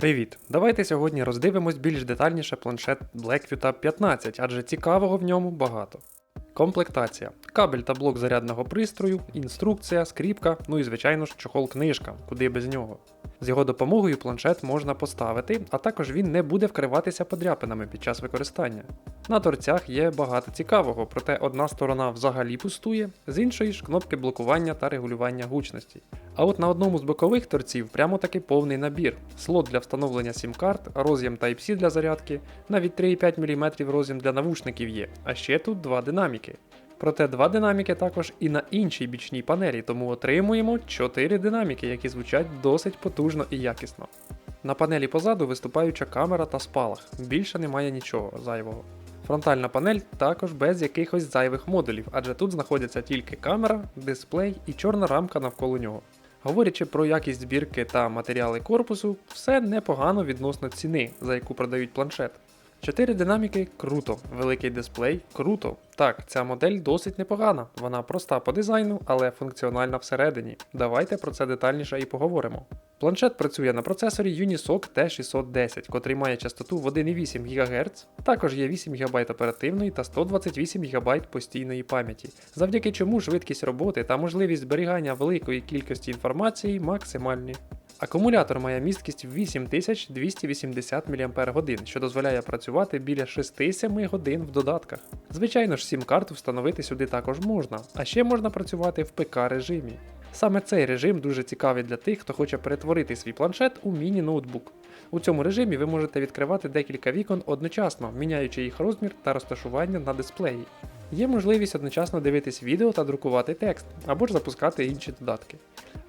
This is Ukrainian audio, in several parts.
Привіт! Давайте сьогодні роздивимось більш детальніше планшет Blackview Tab 15, адже цікавого в ньому багато. Комплектація. Кабель та блок зарядного пристрою, інструкція, скріпка, ну і звичайно ж чохол книжка, куди без нього. З його допомогою планшет можна поставити, а також він не буде вкриватися подряпинами під час використання. На торцях є багато цікавого, проте одна сторона взагалі пустує, з іншої ж кнопки блокування та регулювання гучності. А от на одному з бокових торців прямо таки повний набір: слот для встановлення сім-карт, роз'єм Type-C для зарядки, навіть 3,5 мм роз'єм для навушників є, а ще тут два динаміки. Проте два динаміки також і на іншій бічній панелі, тому отримуємо 4 динаміки, які звучать досить потужно і якісно. На панелі позаду виступаюча камера та спалах, більше немає нічого зайвого. Фронтальна панель також без якихось зайвих модулів, адже тут знаходяться тільки камера, дисплей і чорна рамка навколо нього. Говорячи про якість збірки та матеріали корпусу, все непогано відносно ціни, за яку продають планшет. Чотири динаміки круто, великий дисплей круто. Так, ця модель досить непогана, вона проста по дизайну, але функціональна всередині. Давайте про це детальніше і поговоримо. Планшет працює на процесорі Unisoc T610, котрий має частоту в 1,8 ГГц. Також є 8 ГБ оперативної та 128 ГБ постійної пам'яті, завдяки чому швидкість роботи та можливість зберігання великої кількості інформації максимальні. Акумулятор має місткість 8280 мАч, що дозволяє працювати біля 6-7 годин в додатках. Звичайно ж, сім-карту встановити сюди також можна, а ще можна працювати в ПК режимі. Саме цей режим дуже цікавий для тих, хто хоче перетворити свій планшет у міні-ноутбук. У цьому режимі ви можете відкривати декілька вікон одночасно, міняючи їх розмір та розташування на дисплеї. Є можливість одночасно дивитись відео та друкувати текст, або ж запускати інші додатки.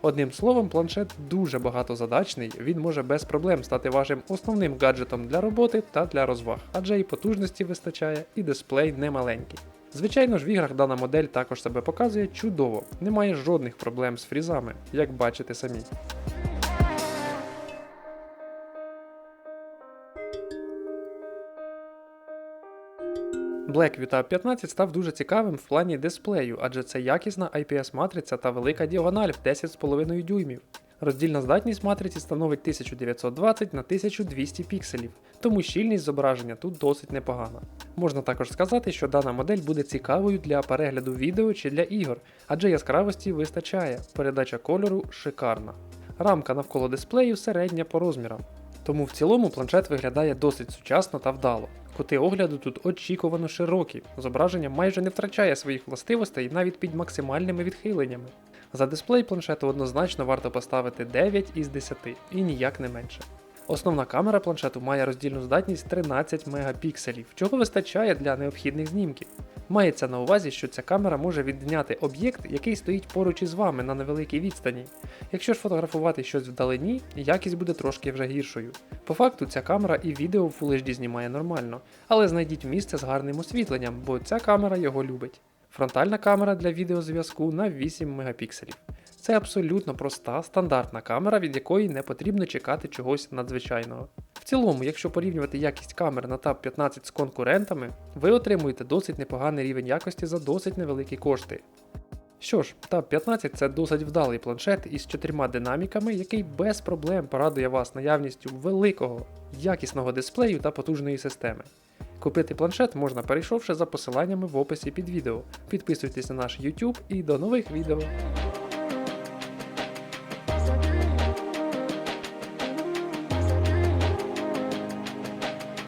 Одним словом, планшет дуже багатозадачний, він може без проблем стати вашим основним гаджетом для роботи та для розваг, адже і потужності вистачає, і дисплей немаленький. Звичайно ж, в іграх дана модель також себе показує чудово, немає жодних проблем з фрізами, як бачите самі. Blackview Tab 15 став дуже цікавим в плані дисплею, адже це якісна IPS-матриця та велика діагональ в 10,5 дюймів. Роздільна здатність матриці становить 1920 на 1200 пікселів, тому щільність зображення тут досить непогана. Можна також сказати, що дана модель буде цікавою для перегляду відео чи для ігор, адже яскравості вистачає, передача кольору шикарна. Рамка навколо дисплею середня по розмірам. Тому в цілому планшет виглядає досить сучасно та вдало. Кути огляду тут очікувано широкі, зображення майже не втрачає своїх властивостей навіть під максимальними відхиленнями. За дисплей планшету однозначно варто поставити 9 із 10 і ніяк не менше. Основна камера планшету має роздільну здатність 13 мегапікселів, чого вистачає для необхідних знімків. Мається на увазі, що ця камера може відняти об'єкт, який стоїть поруч із вами на невеликій відстані. Якщо ж фотографувати щось вдалині, якість буде трошки вже гіршою. По факту ця камера і відео в Full HD знімає нормально, але знайдіть місце з гарним освітленням, бо ця камера його любить. Фронтальна камера для відеозв'язку на 8 мегапікселів. Це абсолютно проста стандартна камера, від якої не потрібно чекати чогось надзвичайного. Цілому, якщо порівнювати якість камер на Tab 15 з конкурентами, ви отримуєте досить непоганий рівень якості за досить невеликі кошти. Що ж, Tab 15 це досить вдалий планшет із чотирма динаміками, який без проблем порадує вас наявністю великого, якісного дисплею та потужної системи. Купити планшет можна перейшовши за посиланнями в описі під відео. Підписуйтесь на наш YouTube і до нових відео.